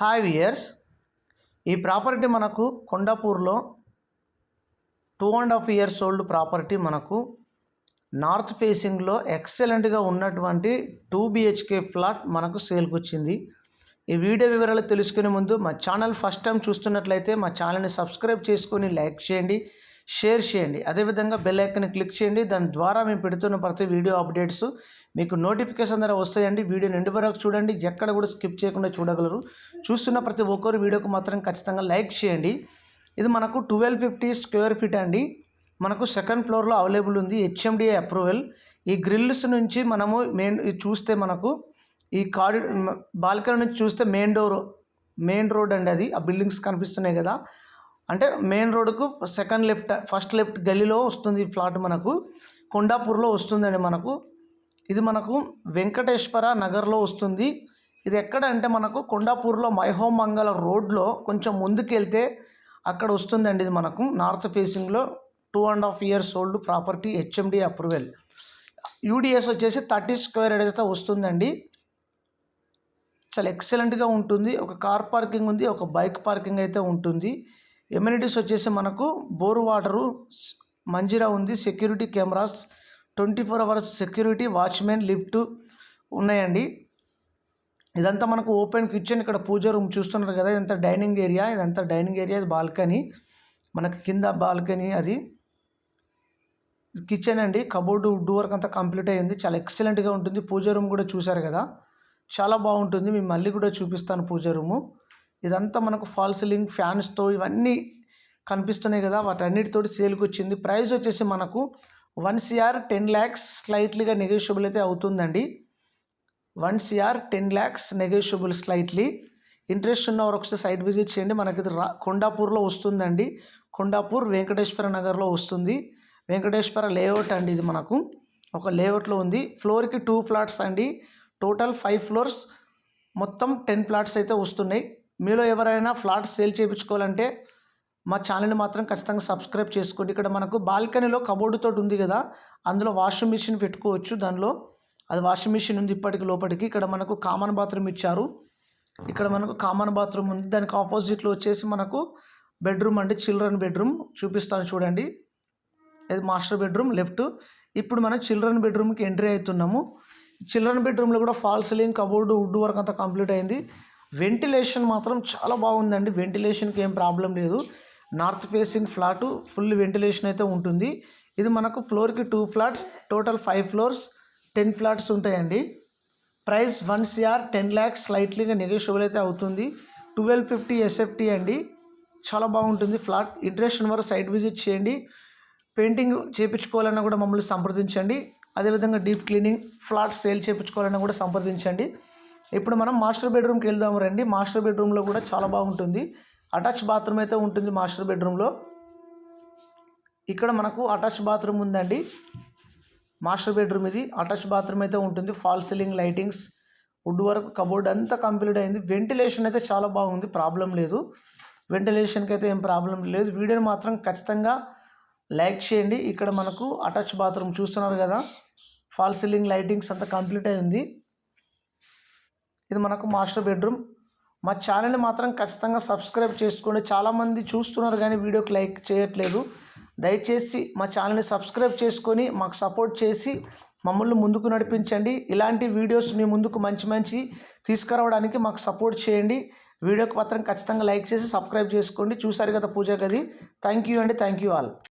Hi viewers ఈ property మనకు కొండాపూర్లో two and half years old property మనకు నార్త్ ఫేసింగ్లో ఎక్సలెంట్గా ఉన్నటువంటి టూ బిహెచ్కే ఫ్లాట్ మనకు సేల్కి వచ్చింది ఈ వీడియో వివరాలు తెలుసుకునే ముందు మా ఛానల్ ఫస్ట్ టైం చూస్తున్నట్లయితే మా ఛానల్ని సబ్స్క్రైబ్ చేసుకొని లైక్ చేయండి. షేర్ చేయండి. అదేవిధంగా బెల్ ఐకన్ క్లిక్ చేయండి. దాని ద్వారా మేము పెడుతున్న ప్రతి వీడియో అప్డేట్స్ మీకు నోటిఫికేషన్ ద్వారా వస్తాయండి. వీడియో నిండి వరకు చూడండి. ఎక్కడ కూడా స్కిప్ చేయకుండా చూడగలరు. చూస్తున్న ప్రతి ఒక్కరు వీడియోకు మాత్రం ఖచ్చితంగా లైక్ చేయండి. ఇది మనకు ట్వెల్వ్ ఫిఫ్టీ స్క్వేర్ ఫీట్ అండి. మనకు సెకండ్ ఫ్లోర్లో అవైలబుల్ ఉంది. HMDA approval. ఈ గ్రిల్స్ నుంచి మనము మెయిన్ చూస్తే మనకు ఈ కారి బాల్కనీ నుంచి చూస్తే మెయిన్ డోర్ మెయిన్ రోడ్ అండి అది. ఆ బిల్డింగ్స్ కనిపిస్తున్నాయి కదా. అంటే మెయిన్ రోడ్డుకు సెకండ్ లెఫ్ట్ ఫస్ట్ లెఫ్ట్ గల్లీలో వస్తుంది ఫ్లాట్ మనకు. కొండాపూర్లో వస్తుందండి మనకు. ఇది మనకు వెంకటేశ్వర నగర్లో వస్తుంది. ఇది ఎక్కడ అంటే మనకు కొండాపూర్లో మైహోమ్ మంగళ రోడ్లో కొంచెం ముందుకెళ్తే అక్కడ వస్తుందండి ఇది మనకు. నార్త్ ఫేసింగ్లో two and half years old property HMD approval UDS వచ్చేసి థర్టీ స్క్వేర్ అయితే వస్తుందండి. చాలా ఎక్సలెంట్గా ఉంటుంది. ఒక కార్ పార్కింగ్ ఉంది ఒక బైక్ పార్కింగ్ అయితే ఉంటుంది. ఎమ్యూనిటీస్ వచ్చేసి మనకు బోర్ వాటరు మంజిరా ఉంది security cameras twenty four hours security watchman lift ఉన్నాయండి. ఇదంతా మనకు ఓపెన్ కిచెన్ ఇక్కడ పూజ రూమ్ చూస్తున్నారు కదా ఇదంతా డైనింగ్ ఏరియా ఇదంతా డైనింగ్ ఏరియా బాల్కనీ. మనకి కింద బాల్కనీ అది కిచెన్ అండి. కబోర్డు వుడ్ వర్క్ అంతా కంప్లీట్ అయ్యింది. చాలా ఎక్సలెంట్గా ఉంటుంది. పూజ రూమ్ కూడా చూసారు కదా. చాలా బాగుంటుంది. మేము మళ్ళీ కూడా చూపిస్తాను పూజ రూము. ఇదంతా మనకు ఫాల్ సీలింగ్ ఫ్యాన్స్తో ఇవన్నీ కనిపిస్తున్నాయి కదా. వాటన్నిటితోటి సేల్కి వచ్చింది. ప్రైస్ వచ్చేసి మనకు వన్ సిఆర్ టెన్ ల్యాక్స్ స్లైట్లీగా నెగోషియబుల్ అయితే అవుతుందండి. One CR ten lakhs negotiable slightly interest ఉన్నవారు ఒకసారి సైట్ విజిట్ చేయండి. మనకి రా కొండాపూర్లో వస్తుందండి. కొండాపూర్ వెంకటేశ్వర నగర్లో వస్తుంది. వెంకటేశ్వర లేఅవుట్ అండి ఇది మనకు. ఒక లేఅవుట్లో ఉంది. ఫ్లోర్కి టూ ఫ్లాట్స్ అండి. టోటల్ ఫైవ్ ఫ్లోర్స్ మొత్తం టెన్ ఫ్లాట్స్ అయితే వస్తున్నాయి. మీలో ఎవరైనా ఫ్లాట్ సేల్ చేయించుకోవాలంటే మా ఛానల్ని మాత్రం ఖచ్చితంగా సబ్స్క్రైబ్ చేసుకోండి. ఇక్కడ మనకు బాల్కనీలో కబోర్డుతో ఉంది కదా అందులో వాషింగ్ మిషన్ పెట్టుకోవచ్చు దానిలో. అది వాషింగ్ మిషన్ ఉంది ఇప్పటికి లోపలికి. ఇక్కడ మనకు కామన్ బాత్రూమ్ ఇచ్చారు. ఇక్కడ మనకు కామన్ బాత్రూమ్ ఉంది. దానికి ఆపోజిట్లో వచ్చేసి మనకు బెడ్రూమ్ అండి చిల్డ్రన్ బెడ్రూమ్. చూపిస్తాను చూడండి. ఇది మాస్టర్ బెడ్రూమ్ లెఫ్ట్. ఇప్పుడు మనం చిల్డ్రన్ బెడ్రూమ్కి ఎంట్రీ అవుతున్నాము. చిల్డ్రన్ బెడ్రూమ్లో కూడా fall ceiling cupboard wood work అంతా కంప్లీట్ అయింది. వెంటిలేషన్ మాత్రం చాలా బాగుందండి. వెంటిలేషన్కి ఏం ప్రాబ్లం లేదు. North facing flat full ventilation అయితే ఉంటుంది. ఇది మనకు ఫ్లోర్కి two flats total five floors ten flats ఉంటాయండి. Price one CR ten lakhs స్లైట్లీగా negotiable అయితే అవుతుంది. ట్వెల్వ్ ఫిఫ్టీ ఎస్ఎఫ్టీ అండి. చాలా బాగుంటుంది ఫ్లాట్. ఇంట్రెస్ట్ వరకు సైట్ విజిట్ చేయండి. పెయింటింగ్ చేయించుకోవాలన్నా కూడా మమ్మల్ని సంప్రదించండి. అదేవిధంగా డీప్ క్లీనింగ్ ఫ్లాట్ సేల్ చేయించుకోవాలన్నా కూడా సంప్రదించండి. ఇప్పుడు మనం మాస్టర్ బెడ్రూమ్కి వెళ్దాము రండి. మాస్టర్ బెడ్రూమ్లో కూడా చాలా బాగుంటుంది. అటాచ్ బాత్రూమ్ అయితే ఉంటుంది మాస్టర్ బెడ్రూమ్లో. ఇక్కడ మనకు అటాచ్ బాత్రూమ్ ఉందండి. మాస్టర్ బెడ్రూమ్ ఇది. అటాచ్ బాత్రూమ్ అయితే ఉంటుంది. ఫాల్ సీలింగ్ లైటింగ్స్ వుడ్ వరకు కబోర్డ్ అంతా కంప్లీట్ అయింది. వెంటిలేషన్ అయితే చాలా బాగుంది. ప్రాబ్లం లేదు. వెంటిలేషన్కి అయితే ఏం ప్రాబ్లం లేదు. వీడియోని మాత్రం ఖచ్చితంగా లైక్ చేయండి. ఇక్కడ మనకు అటాచ్ బాత్రూమ్ చూస్తున్నారు కదా. ఫాల్ సీలింగ్ లైటింగ్స్ అంతా కంప్లీట్ అయింది. ఇది మనకు మాస్టర్ బెడ్రూమ్. మా ఛానల్ని మాత్రం ఖచ్చితంగా సబ్స్క్రైబ్ చేసుకోండి. చాలామంది చూస్తున్నారు కానీ వీడియోకి లైక్ చేయట్లేదు. దయచేసి మా ఛానల్ని సబ్స్క్రైబ్ చేసుకొని మాకు సపోర్ట్ చేసి మమ్మల్ని ముందుకు నడిపించండి. ఇలాంటి వీడియోస్ మీ ముందుకు మంచి మంచి తీసుకురావడానికి మాకు సపోర్ట్ చేయండి. వీడియోకి మాత్రం ఖచ్చితంగా లైక్ చేసి సబ్స్క్రైబ్ చేసుకోండి. చూసారు కదా పూజ గది. థ్యాంక్ యూ అండి. Thank you all.